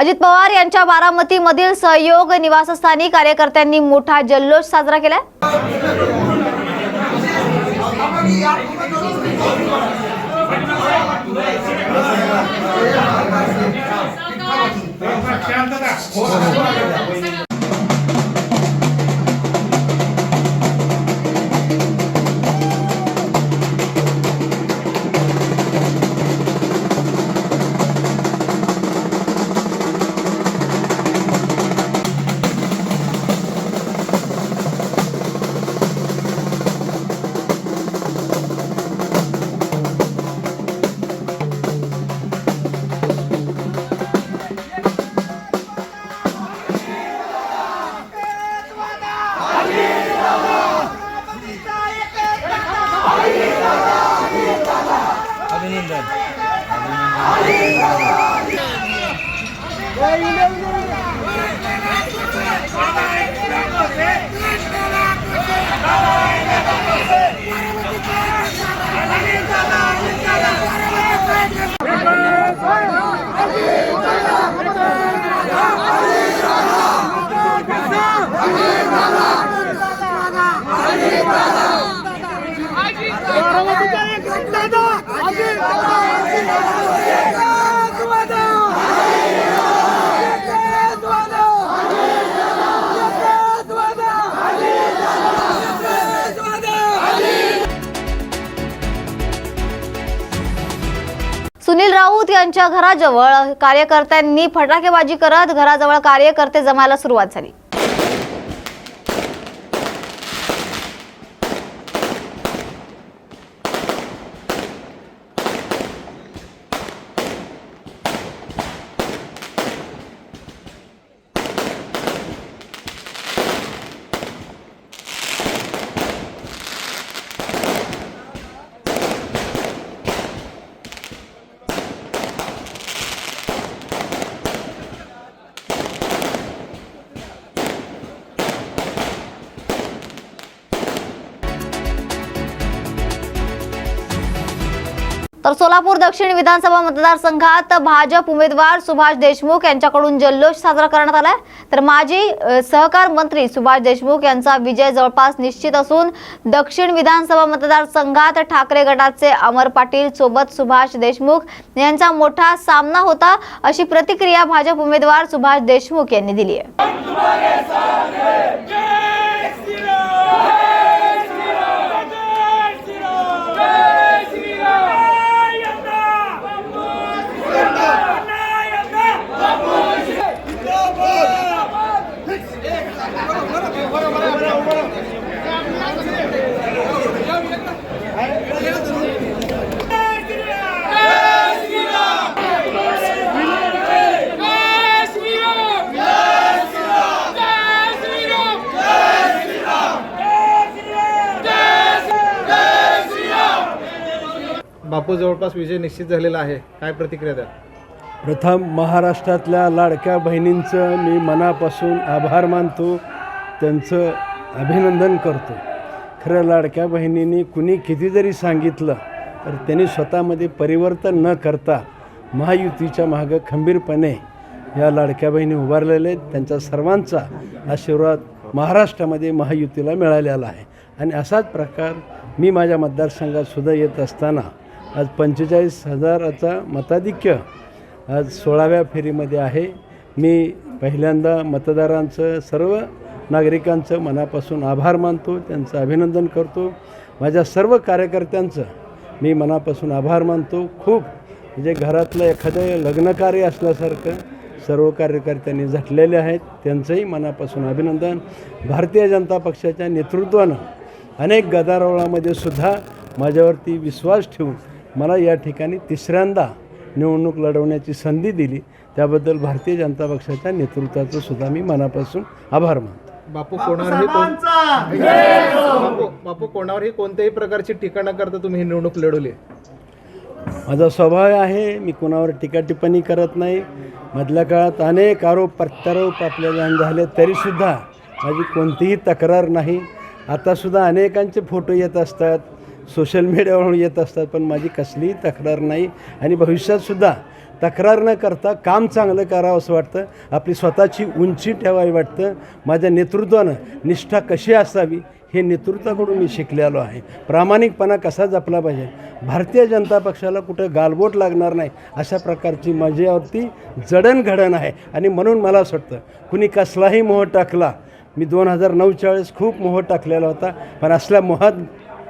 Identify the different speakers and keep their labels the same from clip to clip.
Speaker 1: अजित पवार यांच्या बारामतीमधील सहयोग निवासस्थानी कार्यकर्त्यांनी मोठा जल्लोष साजरा
Speaker 2: केला
Speaker 1: सुनील राऊत यांच्या घराजवळ कार्यकर्त्यांनी फटाकेबाजी करत घराजवळ कार्यकर्ते जमायला सुरुवात झाली. तर सोलापूर दक्षिण विधानसभा मतदारसंघात भाजप उमेदवार सुभाष देशमुख यांच्याकडून जल्लोष साजरा करण्यात आलाय. तर माजी सहकार मंत्री सुभाष देशमुख यांचा विजय जवळपास निश्चित असून दक्षिण विधानसभा मतदारसंघात ठाकरे गटाचे अमर पाटील सोबत सुभाष देशमुख यांचा मोठा सामना होता अशी प्रतिक्रिया भाजप उमेदवार सुभाष देशमुख यांनी दिली आहे.
Speaker 3: बापू जवळपास विजय निश्चित झालेला आहे. काय प्रतिक्रिया द्या?
Speaker 4: प्रथम महाराष्ट्रातल्या लाडक्या बहिणींचं मी मनापासून आभार मानतो. त्यांचं अभिनंदन करतो. खरं लाडक्या बहिणींनी कुणी किती जरी सांगितलं तर त्यांनी स्वतःमध्ये परिवर्तन न करता महायुतीच्या मागं खंबीरपणे या लाडक्या बहिणी उभारलेल्या आहेत. त्यांचा सर्वांचा आशीर्वाद महाराष्ट्रामध्ये महायुतीला मिळालेला आहे. आणि असाच प्रकार मी माझ्या मतदारसंघात सुद्धा येत असताना आज पंचेचाळीस हजाराचा मताधिक्य आज सोळाव्या फेरीमध्ये आहे. मी पहिल्यांदा मतदारांचं सर्व नागरिकांचं मनापासून आभार मानतो त्यांचं अभिनंदन करतो. माझ्या सर्व कार्यकर्त्यांचं मी मनापासून आभार मानतो. खूप म्हणजे घरातलं एखादं लग्नकार्य असल्यासारखं सर्व कार्यकर्त्यांनी झटलेले आहेत. त्यांचंही मनापासून अभिनंदन. भारतीय जनता पक्षाच्या नेतृत्वानं अनेक गदारोळामध्ये सुद्धा माझ्यावरती विश्वास ठेवून मला या ठिकाणी तिसऱ्यांदा निवडणूक लढवण्याची संधी दिली. त्याबद्दल भारतीय जनता पक्षाच्या नेतृत्वाचं सुद्धा मी मनापासून आभार मानतो.
Speaker 3: बापू कोणावरही कोण बापू बापू कोणावरही कोणत्याही प्रकारची टीका न करता तुम्ही ही निवडणूक लढवली
Speaker 4: माझा स्वभाव आहे मी कुणावर टीका टिप्पणी करत नाही. मधल्या काळात अनेक आरोप प्रत्यारोप आपल्याला झाले तरीसुद्धा माझी कोणतीही तक्रार नाही. आतासुद्धा अनेकांचे फोटो येत असतात. सोशल मीडियावरून येत असतात पण माझी कसलीही तक्रार नाही आणि भविष्यातसुद्धा तक्रार न करता काम चांगलं करावं असं वाटतं. आपली स्वतःची उंची ठेवावी वाटतं. माझ्या नेतृत्वानं निष्ठा कशी असावी हे नेतृत्वाकडून मी शिकलेलो आहे. प्रामाणिकपणा कसा जपला पाहिजे? भारतीय जनता पक्षाला कुठं गालबोट लागणार नाही अशा प्रकारची माझ्यावरती जडणघडण आहे आणि म्हणून मला असं वाटतं कुणी कसलाही मोह टाकला मी दोन हजार नऊच्या वेळेस खूप मोह टाकलेला होता पण असल्या मोहात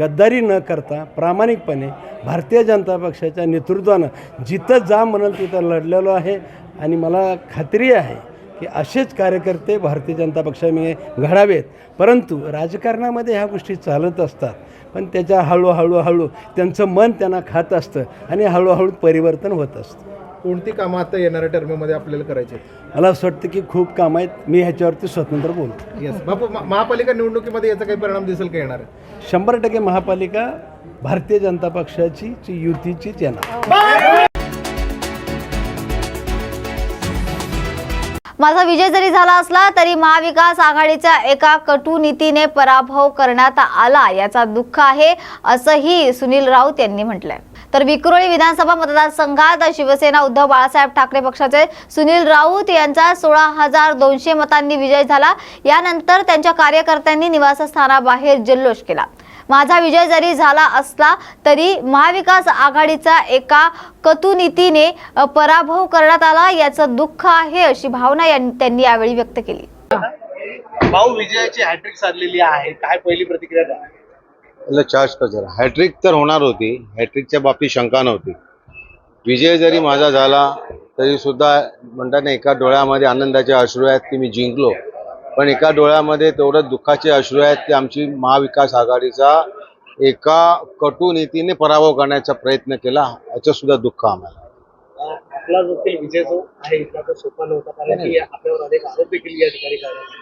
Speaker 4: गद्दारी न करता प्रामाणिकपणे भारतीय जनता पक्षाच्या नेतृत्वानं जिथं जा म्हणाल तिथं लढलेलो आहे. आणि मला खात्री आहे की असेच कार्यकर्ते भारतीय जनता पक्षामध्ये घडावेत. परंतु राजकारणामध्ये ह्या गोष्टी चालत असतात. पण त्याच्या हळूहळू हळू त्यांचं मन त्यांना खात असतं आणि हळूहळू परिवर्तन होत असतं.
Speaker 3: कोणती कामं आता येणाऱ्या टर्ममध्ये आपल्याला करायची
Speaker 4: मला असं वाटतं की खूप कामं आहेत. मी ह्याच्यावरती स्वतंत्र बोलतो.
Speaker 3: येस बापू मा- महापालिका निवडणुकीमध्ये याचा काही परिणाम दिसेल का येणार? आहे?
Speaker 4: शंभर टक्के महापालिका भारतीय जनता पक्षाची ची युतीचीच येणार.
Speaker 1: माझा विजय जरी झाला असला तरी महाविकास आघाडीच्या एका कटू नीतीने पराभव करण्यात आला. याचा दुःख आहे असंही सुनील राऊत यांनी म्हटलंय. तर विक्रोळी विधानसभा मतदारसंघात शिवसेना उद्धव बाळासाहेब ठाकरे पक्षाचे सुनील राऊत यांचा सोळा हजार दोनशे मतांनी विजय झाला. यानंतर त्यांच्या कार्यकर्त्यांनी निवासस्थानाबाहेर जल्लोष केला. माझा विजय जरी झाला असला तरी महाविकास आघाडीचा एका कतुनीतीने पराभव करण्यात आला याचं दुःख आहे अशी भावना त्यांनी यावेळी व्यक्त केली.
Speaker 5: भाऊ विजयाची हॅट्रिक साधलेली आहे. काय पहिली प्रतिक्रिया
Speaker 6: याला चार्ज कर हॅट्रिक तर होणार होती. हॅट्रिकच्या बाबतीत शंका नव्हती. विजय जरी माझा झाला तरी सुद्धा म्हणतात ना एका डोळ्यामध्ये आनंदाचे अश्रू आहेत की मी जिंकलो. पण एका डोळ्यामध्ये तेवढं दुःखाचे अश्रू आहेत की आमची महाविकास आघाडीचा एका कटू नीतीने पराभव करण्याचा प्रयत्न केला याचं सुद्धा दुःख आम्हाला.
Speaker 5: आहे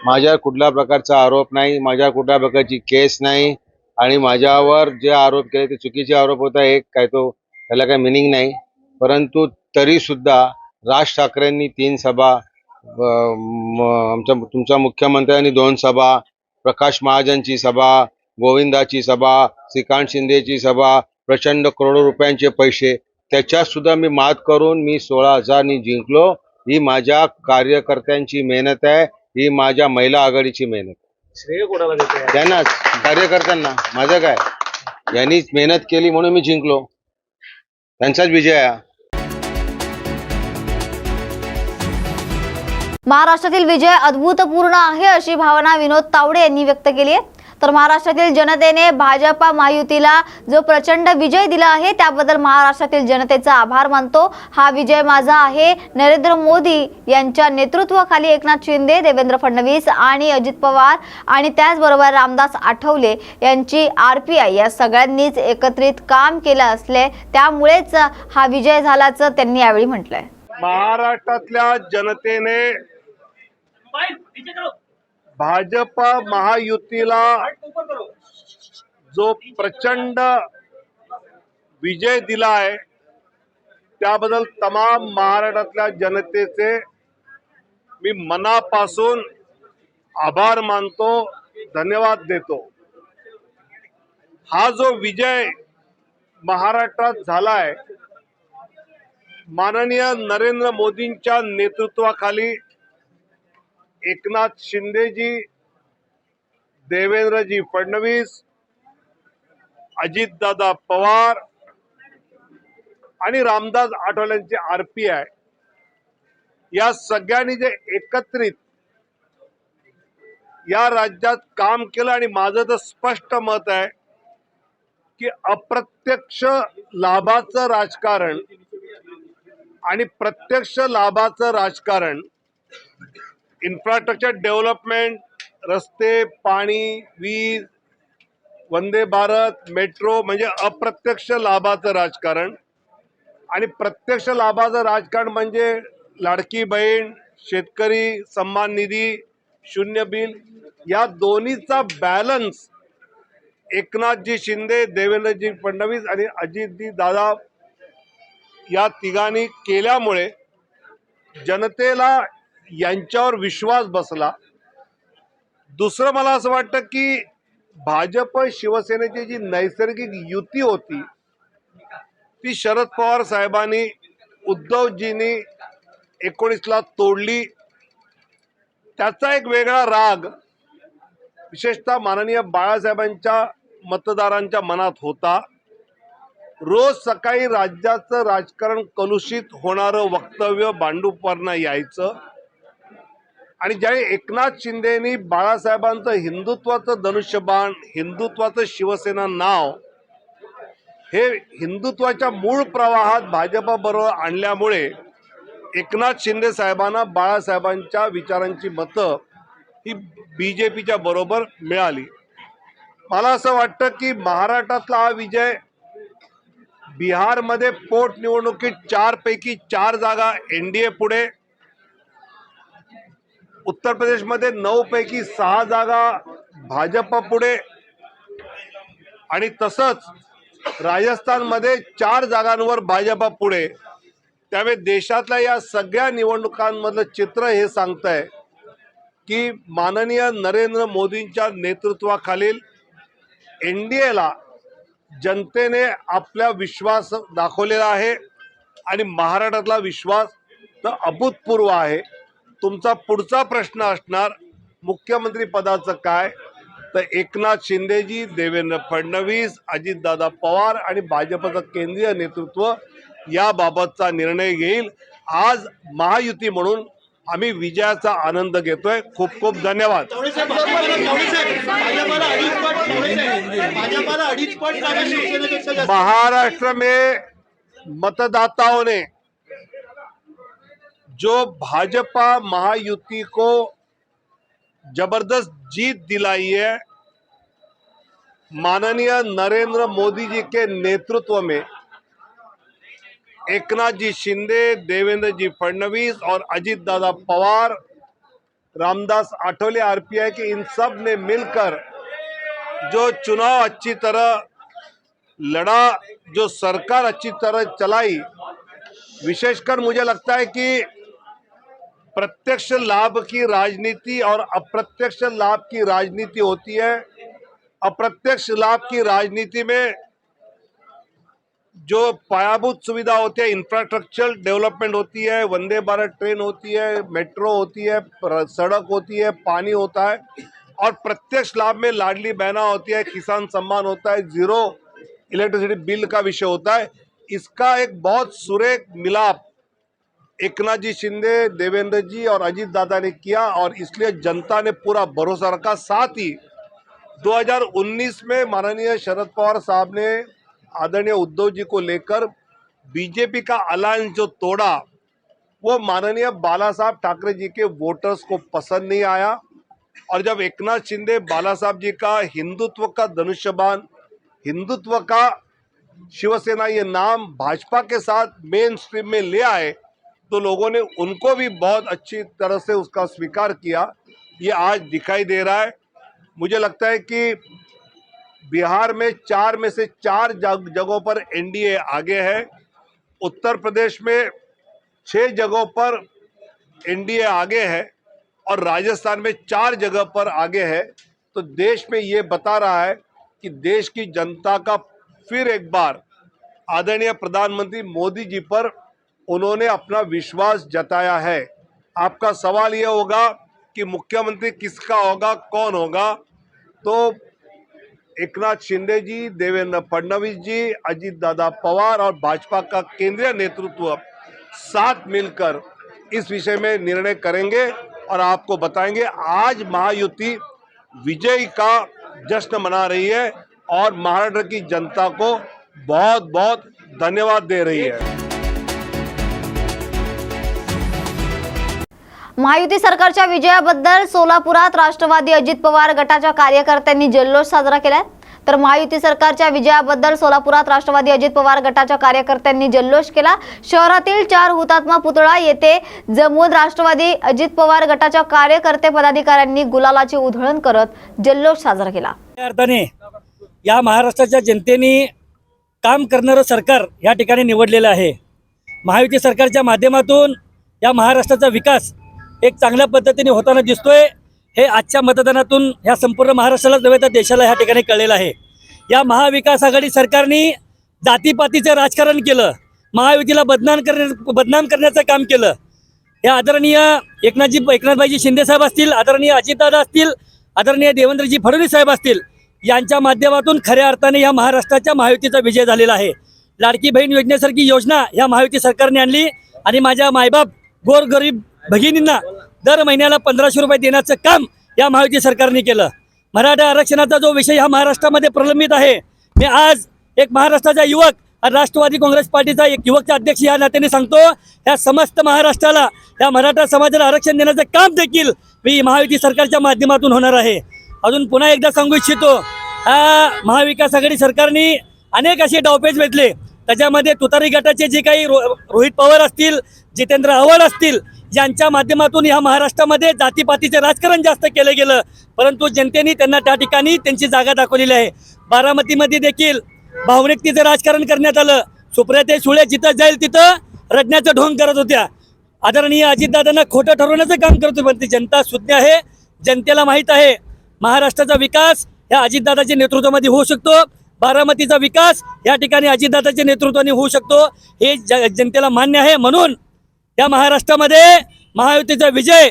Speaker 6: माझ्यावर कुठल्या प्रकारचा आरोप नाही माझ्यावर कुठल्या प्रकारची केस नाही. आणि माझ्यावर जे आरोप केले ते चुकीचे आरोप होता एक काय तो त्याला काही मिनिंग नाही परंतु तरी सुद्धा राज ठाकरेंनी तीन सभा म- आमच्या तुमच्या मुख्यमंत्र्यांनी दोन सभा प्रकाश महाजनची सभा गोविंदाची सभा श्रीकांत शिंदेची सभा प्रचंड करोडो रुपयांचे पैसे त्याच्यात सुद्धा मी मात करून मी सोळा हजारनी जिंकलो ही माझ्या कार्यकर्त्यांची मेहनत आहे ही माझ्या महिला आघाडीची मेहनत आहे.
Speaker 5: श्रेय कोणाला देते
Speaker 6: त्यांनाच कार्यकर्त्यांना माझं काय? यांनीच मेहनत केली म्हणून मी जिंकलो. त्यांचाच विजय आहे.
Speaker 1: महाराष्ट्रातील विजय अद्भुतपूर्ण आहे अशी भावना विनोद तावडे यांनी व्यक्त केली आहे. तर महाराष्ट्रातील जनतेने भाजपा महायुतीला जो प्रचंड विजय दिला आहे त्याबद्दल महाराष्ट्रातील जनतेचा आभार मानतो. हा विजय माझा आहे. नरेंद्र मोदी यांच्या नेतृत्वाखाली एकनाथ शिंदे देवेंद्र फडणवीस आणि अजित पवार आणि त्याचबरोबर रामदास आठवले यांची आर पी आय या सगळ्यांनीच एकत्रित काम केलं असले त्यामुळेच हा विजय झाल्याचं त्यांनी यावेळी म्हटलंय.
Speaker 2: महाराष्ट्रातल्या जनतेने भाजप महायुतीला जो प्रचंड विजय दिला आहे त्याबद्दल तमाम महाराष्ट्रातल्या जनतेचे मी मनापासून आभार मानतो धन्यवाद देतो. हा जो विजय महाराष्ट्रात झाला आहे माननीय नरेंद्र मोदींच्या नेतृत्वाखाली एकनाथ शिंदेजी देवेंद्रजी फडणवीस अजितदादा पवार आणि रामदास आठवलेंचे आर पी आय. या सगळ्यांनी जे एकत्रित या राज्यात काम केलं आणि माझं तर स्पष्ट मत आहे की अप्रत्यक्ष लाभाचं राजकारण आणि प्रत्यक्ष लाभाचं राजकारण इन्फ्रास्ट्रक्चर डेव्हलपमेंट रस्ते पाणी वीज वंदे भारत मेट्रो म्हणजे अप्रत्यक्ष लाभाचं राजकारण. आणि प्रत्यक्ष लाभाचं राजकारण म्हणजे लाडकी बहीण शेतकरी सन्मान निधी शून्य बिल या दोन्हीचा बॅलन्स एकनाथजी शिंदे देवेंद्रजी फडणवीस आणि अजितजी दादा या तिघांनी केल्यामुळे जनतेला यांच्यावर विश्वास बसला. दुसरं मला असं वाटतं की भाजप शिवसेनेची जी नैसर्गिक युती होती ती शरद पवार साहेबांनी उद्धवजींनी एकोणीसला तोडली. त्याचा एक वेगळा राग विशेषतः माननीय बाळासाहेबांच्या मतदारांच्या मनात होता. रोज सकाळी राज्याचं राजकारण कलुषित होणारं वक्तव्य भांडूपवरनं यायचं. आणि ज्यावेळी एकनाथ शिंदेनी बाळासाहेबांचं हिंदुत्वाचं धनुष्यबाण हिंदुत्वाचं शिवसेना नाव हे हिंदुत्वाच्या मूळ प्रवाहात भाजपबरोबर आणल्यामुळे एकनाथ शिंदे साहेबांना बाळासाहेबांच्या विचारांची मतं ही बी जे पीच्या बरोबर मिळाली. मला असं वाटतं की महाराष्ट्रातला हा विजय बिहारमध्ये पोटनिवडणुकीत चारपैकी चार जागा एन डी ए पुढे उत्तर प्रदेशमध्ये नऊपैकी सहा जागा भाजप पुढे आणि तसंच राजस्थानमध्ये चार जागांवर भाजप पुढे त्यामुळे देशातल्या या सगळ्या निवडणुकांमधलं चित्र हे सांगत आहे की माननीय नरेंद्र मोदींच्या नेतृत्वाखालील एन डी एला जनतेने आपला विश्वास दाखवलेला आहे आणि महाराष्ट्रातला विश्वास तर अभूतपूर्व आहे. तुमचा पुढचा प्रश्न असणार मुख्यमंत्री पदाचं काय? तर एकनाथ शिंदेजी देवेंद्र फडणवीस अजितदादा पवार आणि भाजपचं केंद्रीय नेतृत्व याबाबतचा निर्णय घेईल. आज महायुती म्हणून आम्ही विजयाचा आनंद घेतोय. खूप खूप धन्यवाद. महाराष्ट्र में मतदाताओं ने जो भाजपा महायुति को ज़बरदस्त जीत दिलाई है, माननीय नरेंद्र मोदी जी के नेतृत्व में एकनाथ जी शिंदे, देवेंद्र जी फडणवीस और अजीत दादा पवार, रामदास आठवले आरपीआई के इन सबने मिलकर जो चुनाव अच्छी तरह लड़ा, जो सरकार अच्छी तरह चलाई, विशेषकर मुझे लगता है कि प्रत्यक्ष लाभ की राजनीति और अप्रत्यक्ष लाभ की राजनीति होती है। अप्रत्यक्ष लाभ की राजनीति में जो पायाभूत सुविधा होती है इंफ्रास्ट्रक्चर डेवलपमेंट होती है, वंदे भारत ट्रेन होती है मेट्रो होती है सड़क होती है, पानी होता है और प्रत्यक्ष लाभ में लाडली बहना होती है, किसान सम्मान होता है ज़ीरो इलेक्ट्रिसिटी बिल का विषय होता है। इसका एक बहुत सुरेख मिलाप एकनाथ जी शिंदे, देवेंद्र जी और अजीत दादा ने किया और इसलिए जनता ने पूरा भरोसा रखा। साथ ही 2019 में माननीय शरद पवार साहब ने आदरणीय उद्धव जी को लेकर बीजेपी का अलायंस जो तोड़ा, वो माननीय बाला साहब ठाकरे जी के वोटर्स को पसंद नहीं आया। और जब एकनाथ शिंदे, बाला साहब जी का हिंदुत्व का धनुष्यबान हिंदुत्व का शिवसेना ये नाम भाजपा के साथ मेन स्ट्रीम में ले आए तो लोगों ने उनको भी बहुत अच्छी तरह से उसका स्वीकार किया। ये आज दिखाई दे रहा है। मुझे लगता है कि बिहार में चार में से चार जग, जगहों पर एनडीए आगे है। उत्तर प्रदेश में छह जगहों पर एनडीए आगे है और राजस्थान में चार जगह पर आगे है। तो देश में ये बता रहा है कि देश की जनता का फिर एक बार आदरणीय प्रधानमंत्री मोदी जी पर उन्होंने अपना विश्वास जताया है। आपका सवाल ये होगा कि मुख्यमंत्री किसका होगा, कौन होगा? तो एकनाथ शिंदे जी, देवेंद्र फडणवीस जी, अजीत दादा पवार और भाजपा का केंद्रीय नेतृत्व साथ मिलकर इस विषय में निर्णय करेंगे और आपको बताएँगे, आज महायुति विजय का जश्न मना रही है और महाराष्ट्र की जनता को बहुत बहुत धन्यवाद दे रही है।
Speaker 1: महायुती सरकारच्या विजयाबद्दल सोलापुरात राष्ट्रवादी अजित पवार गटाच्या कार्यकर्त्यांनी जल्लोष साजरा केलाय. तर महायुती सरकारच्या विजयाबद्दल सोलापुरात राष्ट्रवादी अजित पवार गटाच्या कार्यकर्त्यांनी जल्लोष केला. शहरातील चार हुतात्मा पुतळा येथे जमून राष्ट्रवादी अजित पवार गटाच्या कार्यकर्ते पदाधिकाऱ्यांनी गुलालाची उधळण करत जल्लोष साजरा केला.
Speaker 7: या अर्थाने या महाराष्ट्राच्या जनतेने काम करणारं सरकार या ठिकाणी निवडलेलं आहे. महायुती सरकारच्या माध्यमातून या महाराष्ट्राचा विकास एक चांगल्या पद्धतीने होताना दिसतोय. हे आजच्या मतदानातून ह्या संपूर्ण महाराष्ट्रालाच नव्हे तर देशाला ह्या ठिकाणी कळलेलं आहे. या महाविकास आघाडी सरकारने जातीपातीचं राजकारण केलं. महायुतीला बदनाम करण्या बदनाम करण्याचं काम केलं. या आदरणीय एकनाथजी एकनाथभाईजी शिंदेसाहेब असतील आदरणीय अजितदादा असतील आदरणीय देवेंद्रजी फडणवीस साहेब असतील यांच्या माध्यमातून खऱ्या अर्थाने या महाराष्ट्राच्या महायुतीचा विजय झालेला आहे. लाडकी बहीण योजनेसारखी योजना या महायुती सरकारने आणली आणि माझ्या मायबाप गोरगरीब भगिनींना दर महिन्याला पंधराशे रुपये देण्याचं काम या महायुती सरकारने केलं. मराठा आरक्षणाचा जो विषय हा महाराष्ट्रामध्ये प्रलंबित आहे मी आज एक महाराष्ट्राचा युवक राष्ट्रवादी काँग्रेस पार्टीचा एक युवकचा अध्यक्ष या नात्याने सांगतो या समस्त महाराष्ट्राला या मराठा समाजाला आरक्षण देण्याचं काम देखील मी महायुती सरकारच्या माध्यमातून होणार आहे. अजून पुन्हा एकदा सांगू इच्छितो हा महाविकास आघाडी सरकारने अनेक असे डावपेच भेटले त्याच्यामध्ये तुतारी गटाचे जे काही रो रोहित पवार असतील जितेंद्र आव्हाड असतील ज्यांच्या माध्यमातून या महाराष्ट्रामध्ये जातीपातीचे राजकारण जास्त केलं गेलं. परंतु जनतेने त्यांना त्या ठिकाणी त्यांची जागा दाखवलेली आहे. बारामतीमध्ये देखील भावनिकतेचं राजकारण करण्यात आलं. सुप्रियाते सुळे जिथं जाईल तिथं रडण्याचं ढोंग करत होत्या. आदरणीय अजितदादांना खोटं ठरवण्याचं काम करत होते पण ती जनता सुज्ञ आहे. जनतेला माहीत आहे महाराष्ट्राचा विकास ह्या अजितदादाच्या नेतृत्वामध्ये होऊ शकतो. बारामतीचा विकास या ठिकाणी अजितदादाच्या नेतृत्वाने होऊ शकतो. हे ज जनतेला मान्य आहे. म्हणून या महाराष्ट्रामध्ये महायुतीचा विजय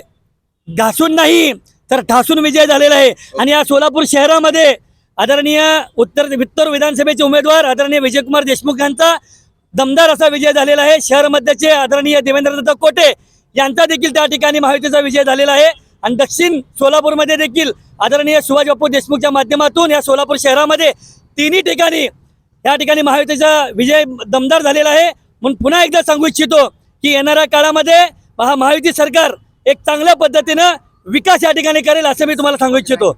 Speaker 7: घासून नाही तर ठासून विजय झालेला आहे. आणि या सोलापूर शहरामध्ये आदरणीय उत्तर उत्तर विधानसभेचे उमेदवार आदरणीय विजयकुमार देशमुख यांचा दमदार असा विजय झालेला आहे. शहरमध्येचे आदरणीय देवेंद्रदत्त कोटे यांचा देखील त्या ठिकाणी महायुतीचा विजय झालेला आहे. आणि दक्षिण सोलापूरमध्ये देखील आदरणीय सुभाष बापू देशमुखच्या माध्यमातून या सोलापूर शहरामध्ये तिन्ही ठिकाणी या ठिकाणी महायुतीचा विजय दमदार झालेला आहे. म्हणून पुन्हा एकदा सांगू इच्छितो की येणाऱ्या काळामध्ये महायुती सरकार एक चांगल्या पद्धतीनं विकास या ठिकाणी करेल असं मी तुम्हाला सांगू इच्छितो.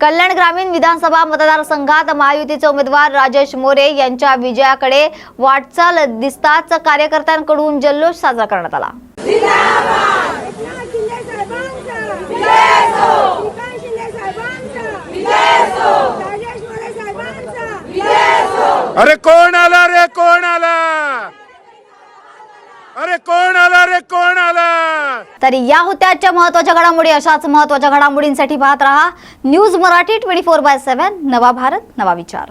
Speaker 1: कल्याण ग्रामीण विधानसभा मतदारसंघात महायुतीचे उमेदवार राजेश मोरे यांच्या विजयाकडे वाटचाल दिसताच कार्यकर्त्यांकडून जल्लोष साजरा करण्यात आला
Speaker 8: एकनाथ शिंदे साहेबांचा विजय असो विकास शिंदे साहेबांचा विजय असो राजेश मोरे साहेबांचा विजय असो
Speaker 2: अरे कोण आला रे कोण आला? अरे कोण आला रे कोण आला?
Speaker 1: तर या होत्या आजच्या महत्त्वाच्या घडामोडी अशाच महत्त्वाच्या घडामोडींसाठी पाहत रहा. News Marathi twenty four by seven नवा भारत नवा विचार.